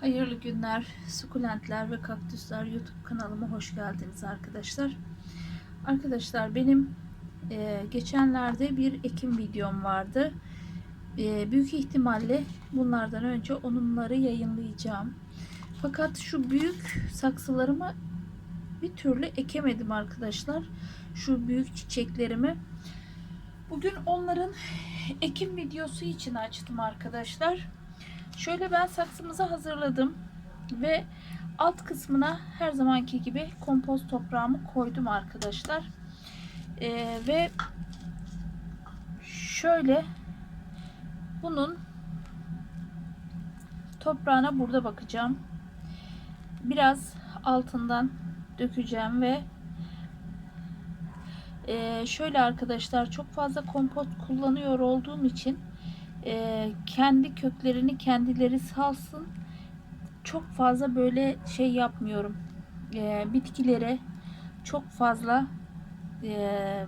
Hayırlı günler, sukulentler ve kaktüsler YouTube kanalıma hoş geldiniz arkadaşlar. Arkadaşlar benim e, geçenlerde bir ekim videom vardı. E, büyük ihtimalle bunlardan önce onları yayınlayacağım. Fakat şu büyük saksılarımı bir türlü ekemedim arkadaşlar. Şu büyük çiçeklerimi. Bugün onların ekim videosu için açtım arkadaşlar. Şöyle ben saksımızı hazırladım ve alt kısmına her zamanki gibi kompost toprağımı koydum arkadaşlar. Ee, ve şöyle bunun toprağına burada bakacağım. Biraz altından dökeceğim ve e, şöyle arkadaşlar çok fazla kompost kullanıyor olduğum için e, kendi köklerini kendileri salsın. Çok fazla böyle şey yapmıyorum. E, bitkilere çok fazla e,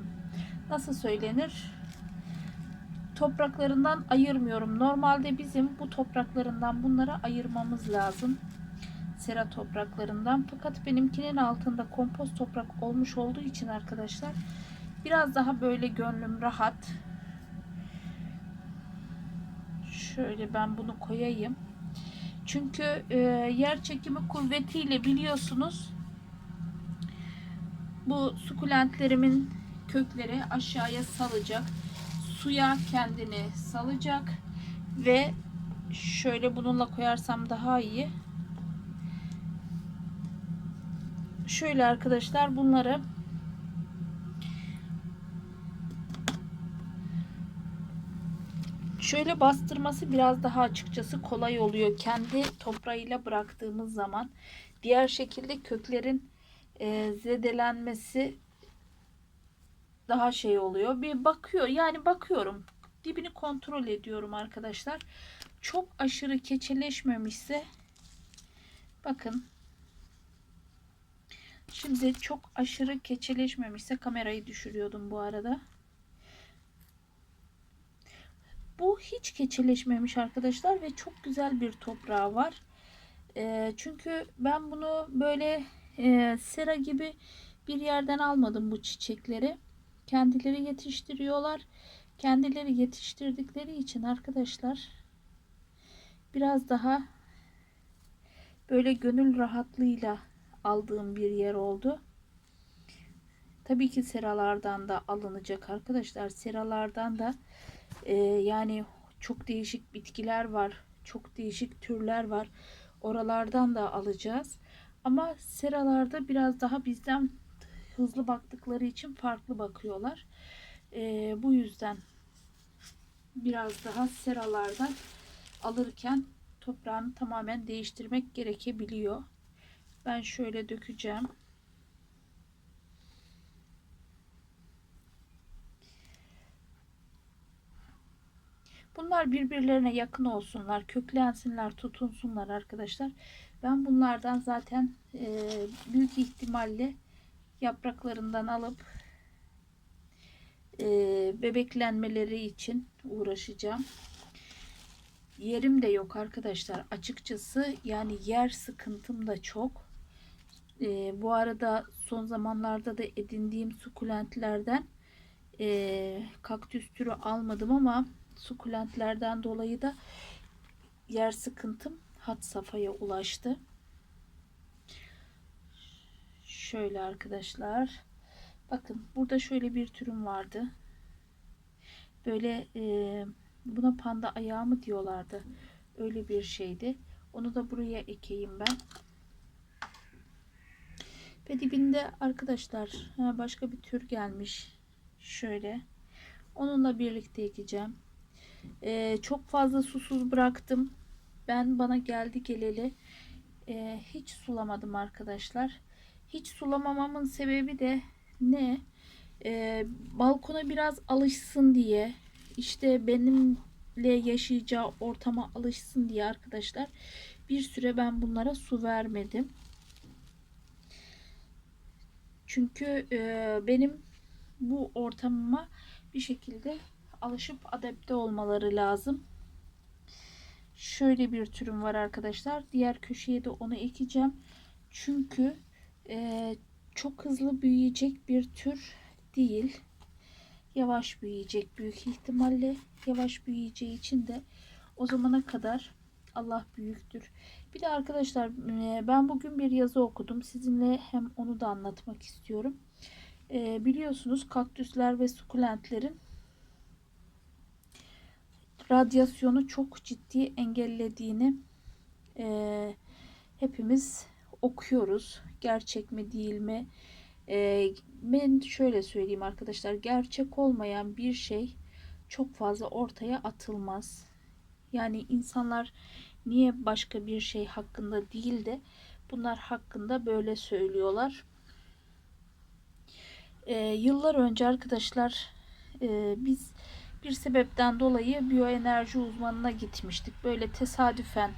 nasıl söylenir? Topraklarından ayırmıyorum. Normalde bizim bu topraklarından bunları ayırmamız lazım. Sera topraklarından. Fakat benimkinin altında kompost toprak olmuş olduğu için arkadaşlar biraz daha böyle gönlüm rahat. Şöyle ben bunu koyayım. Çünkü e, yer çekimi kuvvetiyle biliyorsunuz bu sukulentlerimin kökleri aşağıya salacak. Suya kendini salacak ve şöyle bununla koyarsam daha iyi. Şöyle arkadaşlar bunları Şöyle bastırması biraz daha açıkçası kolay oluyor. Kendi toprağıyla bıraktığımız zaman diğer şekilde köklerin e, zedelenmesi daha şey oluyor. Bir bakıyor yani bakıyorum. Dibini kontrol ediyorum arkadaşlar. Çok aşırı keçeleşmemişse bakın Şimdi çok aşırı keçeleşmemişse kamerayı düşürüyordum bu arada. Bu hiç keçeleşmemiş arkadaşlar ve çok güzel bir toprağı var. E, çünkü ben bunu böyle e, sera gibi bir yerden almadım bu çiçekleri. Kendileri yetiştiriyorlar. Kendileri yetiştirdikleri için arkadaşlar biraz daha böyle gönül rahatlığıyla aldığım bir yer oldu. Tabii ki seralardan da alınacak arkadaşlar. Seralardan da e, yani çok değişik bitkiler var. Çok değişik türler var. Oralardan da alacağız. Ama seralarda biraz daha bizden hızlı baktıkları için farklı bakıyorlar. E, bu yüzden biraz daha seralardan alırken toprağını tamamen değiştirmek gerekebiliyor. Ben şöyle dökeceğim. Bunlar birbirlerine yakın olsunlar, köklensinler, tutunsunlar arkadaşlar. Ben bunlardan zaten e, büyük ihtimalle yapraklarından alıp e, bebeklenmeleri için uğraşacağım. Yerim de yok arkadaşlar. Açıkçası yani yer sıkıntım da çok. E, bu arada son zamanlarda da edindiğim sukulentlerden e, kaktüs türü almadım ama sukulentlerden dolayı da yer sıkıntım hat safhaya ulaştı. Şöyle arkadaşlar. Bakın burada şöyle bir türüm vardı. Böyle e, buna panda ayağı mı diyorlardı. Öyle bir şeydi. Onu da buraya ekeyim ben. Ve dibinde arkadaşlar başka bir tür gelmiş. Şöyle. Onunla birlikte ekeceğim. Ee, çok fazla susuz bıraktım. Ben bana geldi geleli e, hiç sulamadım arkadaşlar. Hiç sulamamamın sebebi de ne? Ee, balkona biraz alışsın diye. İşte benimle yaşayacağı ortama alışsın diye arkadaşlar. Bir süre ben bunlara su vermedim. Çünkü e, benim bu ortamıma bir şekilde alışıp adapte olmaları lazım. Şöyle bir türüm var arkadaşlar. Diğer köşeye de onu ekeceğim. Çünkü e, çok hızlı büyüyecek bir tür değil. Yavaş büyüyecek büyük ihtimalle. Yavaş büyüyeceği için de o zamana kadar Allah büyüktür. Bir de arkadaşlar e, ben bugün bir yazı okudum. Sizinle hem onu da anlatmak istiyorum. E, biliyorsunuz kaktüsler ve sukulentlerin radyasyonu çok ciddi engellediğini e, hepimiz okuyoruz. Gerçek mi değil mi? E, ben şöyle söyleyeyim arkadaşlar. Gerçek olmayan bir şey çok fazla ortaya atılmaz. Yani insanlar niye başka bir şey hakkında değil de bunlar hakkında böyle söylüyorlar. E, yıllar önce arkadaşlar e, biz bir sebepten dolayı biyoenerji uzmanına gitmiştik. Böyle tesadüfen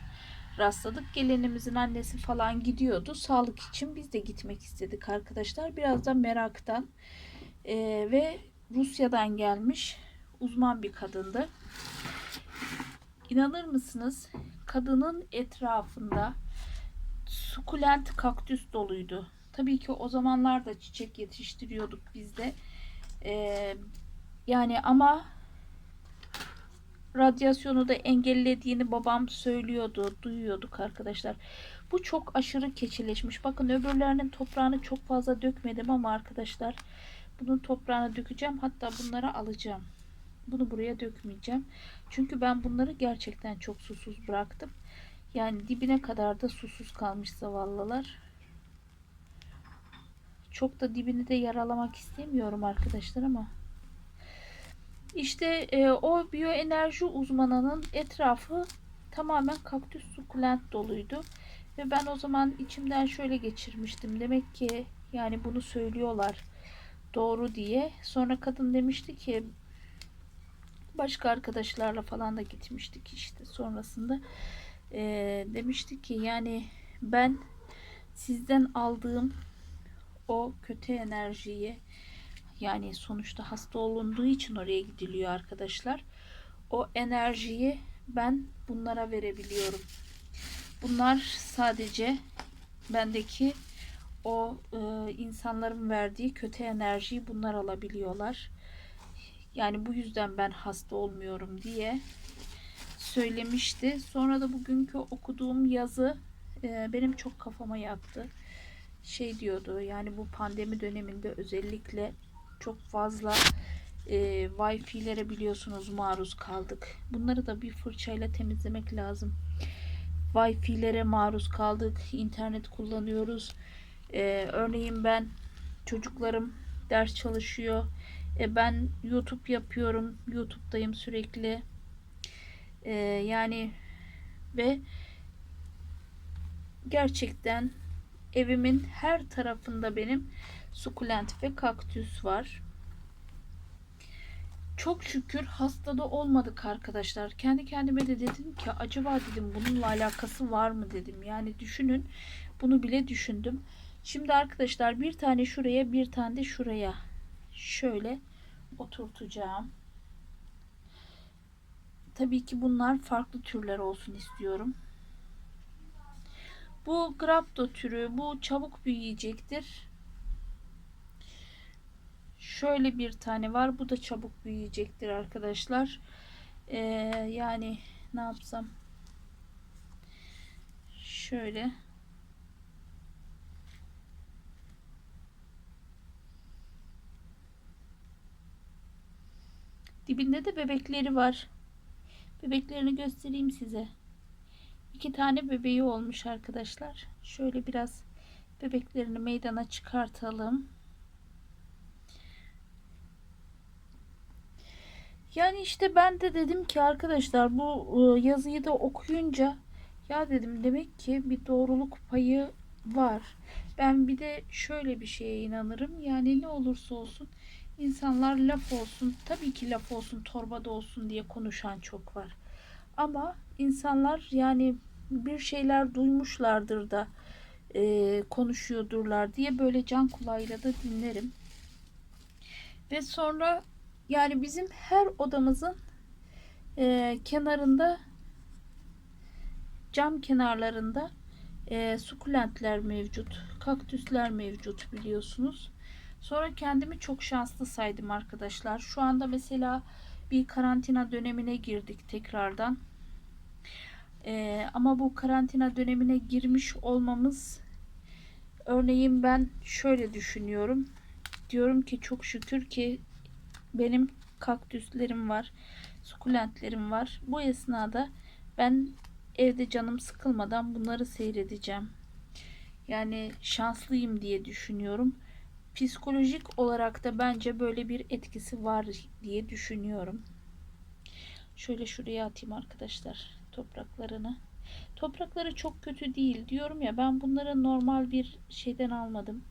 rastladık. Gelenimizin annesi falan gidiyordu. Sağlık için biz de gitmek istedik arkadaşlar. Biraz da meraktan e, ve Rusya'dan gelmiş uzman bir kadındı. İnanır mısınız? Kadının etrafında sukulent kaktüs doluydu. Tabii ki o zamanlar da çiçek yetiştiriyorduk biz de. Ee, yani ama radyasyonu da engellediğini babam söylüyordu, duyuyorduk arkadaşlar. Bu çok aşırı keçileşmiş. Bakın öbürlerinin toprağını çok fazla dökmedim ama arkadaşlar bunun toprağını dökeceğim. Hatta bunları alacağım. Bunu buraya dökmeyeceğim. Çünkü ben bunları gerçekten çok susuz bıraktım. Yani dibine kadar da susuz kalmış zavallılar. Çok da dibini de yaralamak istemiyorum arkadaşlar ama işte e, o biyoenerji uzmanının etrafı tamamen kaktüs sukulent doluydu. Ve ben o zaman içimden şöyle geçirmiştim. Demek ki yani bunu söylüyorlar doğru diye. Sonra kadın demişti ki başka arkadaşlarla falan da gitmiştik işte sonrasında. E, demişti ki yani ben sizden aldığım o kötü enerjiyi yani sonuçta hasta olunduğu için oraya gidiliyor arkadaşlar. O enerjiyi ben bunlara verebiliyorum. Bunlar sadece bendeki o e, insanların verdiği kötü enerjiyi bunlar alabiliyorlar. Yani bu yüzden ben hasta olmuyorum diye söylemişti. Sonra da bugünkü okuduğum yazı e, benim çok kafama yattı. Şey diyordu yani bu pandemi döneminde özellikle çok fazla e, Wi-Fi'lere biliyorsunuz maruz kaldık. Bunları da bir fırçayla temizlemek lazım. Wi-Fi'lere maruz kaldık. internet kullanıyoruz. E, örneğin ben çocuklarım ders çalışıyor. E, ben YouTube yapıyorum. YouTube'dayım sürekli. E, yani ve gerçekten evimin her tarafında benim sukulent ve kaktüs var. Çok şükür hastada olmadık arkadaşlar. Kendi kendime de dedim ki acaba dedim bununla alakası var mı dedim. Yani düşünün bunu bile düşündüm. Şimdi arkadaşlar bir tane şuraya bir tane de şuraya şöyle oturtacağım. Tabii ki bunlar farklı türler olsun istiyorum. Bu grapto türü bu çabuk büyüyecektir. Şöyle bir tane var. Bu da çabuk büyüyecektir arkadaşlar. Ee, yani ne yapsam? Şöyle. Dibinde de bebekleri var. Bebeklerini göstereyim size. İki tane bebeği olmuş arkadaşlar. Şöyle biraz bebeklerini meydana çıkartalım. Yani işte ben de dedim ki arkadaşlar bu e, yazıyı da okuyunca ya dedim demek ki bir doğruluk payı var. Ben bir de şöyle bir şeye inanırım. Yani ne olursa olsun insanlar laf olsun, tabii ki laf olsun, torbada olsun diye konuşan çok var. Ama insanlar yani bir şeyler duymuşlardır da e, konuşuyordurlar diye böyle can kulağıyla da dinlerim. Ve sonra yani bizim her odamızın e, kenarında cam kenarlarında e, sukulentler mevcut. Kaktüsler mevcut biliyorsunuz. Sonra kendimi çok şanslı saydım arkadaşlar. Şu anda mesela bir karantina dönemine girdik tekrardan. Ee, ama bu karantina dönemine girmiş olmamız örneğin ben şöyle düşünüyorum. Diyorum ki çok şükür ki benim kaktüslerim var, sukulentlerim var. Bu esnada ben evde canım sıkılmadan bunları seyredeceğim. Yani şanslıyım diye düşünüyorum. Psikolojik olarak da bence böyle bir etkisi var diye düşünüyorum. Şöyle şuraya atayım arkadaşlar topraklarını. Toprakları çok kötü değil diyorum ya ben bunları normal bir şeyden almadım.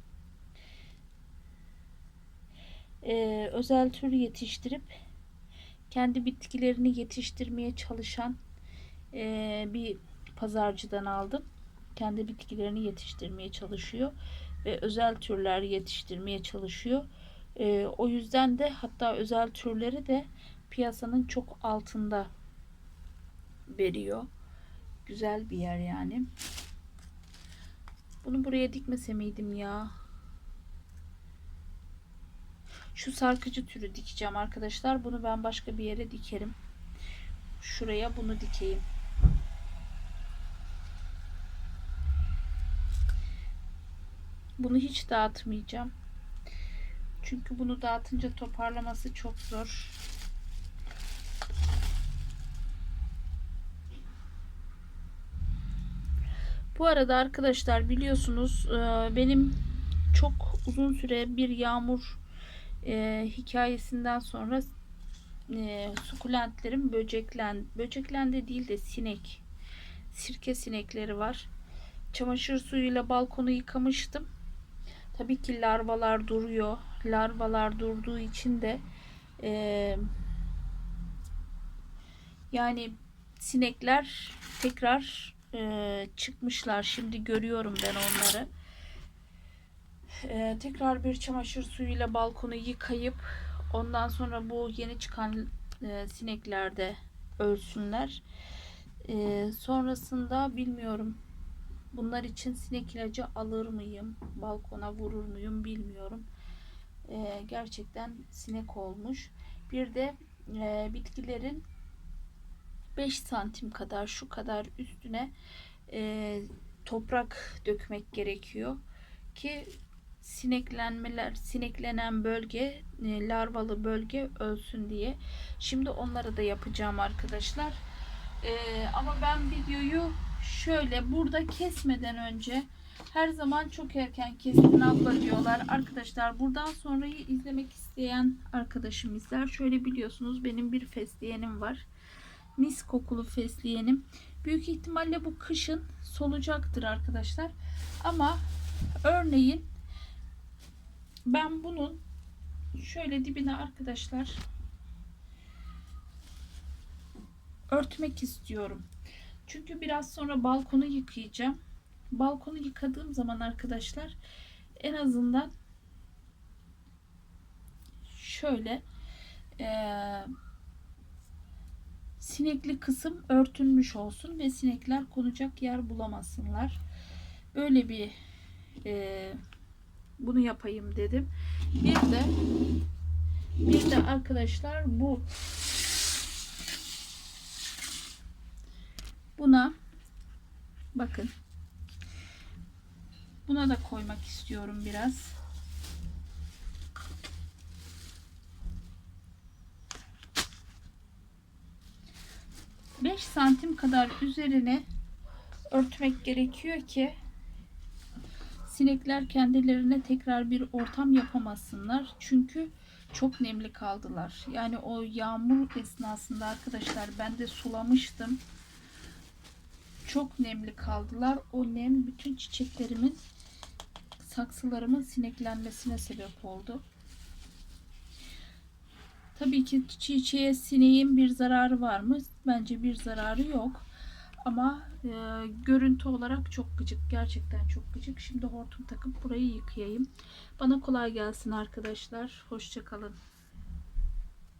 Ee, özel tür yetiştirip kendi bitkilerini yetiştirmeye çalışan e, bir pazarcıdan aldım. Kendi bitkilerini yetiştirmeye çalışıyor ve özel türler yetiştirmeye çalışıyor. E, o yüzden de hatta özel türleri de piyasanın çok altında veriyor. Güzel bir yer yani. Bunu buraya dikmese miydim ya? Şu sarkıcı türü dikeceğim arkadaşlar. Bunu ben başka bir yere dikerim. Şuraya bunu dikeyim. Bunu hiç dağıtmayacağım. Çünkü bunu dağıtınca toparlaması çok zor. Bu arada arkadaşlar biliyorsunuz e, benim çok uzun süre bir yağmur e, hikayesinden sonra e, sukulentlerim böceklen böceklendi değil de sinek sirke sinekleri var. Çamaşır suyuyla balkonu yıkamıştım. Tabii ki larvalar duruyor. Larvalar durduğu için de e, yani sinekler tekrar e, çıkmışlar. Şimdi görüyorum ben onları. E, tekrar bir çamaşır suyuyla balkonu yıkayıp ondan sonra bu yeni çıkan e, sinekler de ölsünler. E, sonrasında bilmiyorum. Bunlar için sinek ilacı alır mıyım? Balkona vurur muyum bilmiyorum. E, gerçekten sinek olmuş. Bir de e, bitkilerin 5 santim kadar şu kadar üstüne e, toprak dökmek gerekiyor ki sineklenmeler sineklenen bölge e, larvalı bölge ölsün diye. Şimdi onları da yapacağım arkadaşlar. E, ama ben videoyu şöyle burada kesmeden önce her zaman çok erken kestin abla diyorlar. Arkadaşlar buradan sonrayı izlemek isteyen arkadaşım izler. Şöyle biliyorsunuz benim bir fesleğenim var. Mis kokulu fesleğenim. Büyük ihtimalle bu kışın solacaktır arkadaşlar. Ama örneğin ben bunun şöyle dibine arkadaşlar örtmek istiyorum. Çünkü biraz sonra balkonu yıkayacağım. Balkonu yıkadığım zaman arkadaşlar en azından şöyle eee sinekli kısım örtülmüş olsun ve sinekler konacak yer bulamasınlar. Böyle bir e, bunu yapayım dedim. Bir de bir de arkadaşlar bu buna bakın buna da koymak istiyorum biraz. 5 santim kadar üzerine örtmek gerekiyor ki sinekler kendilerine tekrar bir ortam yapamasınlar. Çünkü çok nemli kaldılar. Yani o yağmur esnasında arkadaşlar ben de sulamıştım. Çok nemli kaldılar. O nem bütün çiçeklerimin saksılarımın sineklenmesine sebep oldu. Tabii ki çiçeğe sineğin bir zararı var mı? Bence bir zararı yok. Ama e, görüntü olarak çok gıcık. Gerçekten çok gıcık. Şimdi hortum takıp burayı yıkayayım. Bana kolay gelsin arkadaşlar. Hoşçakalın.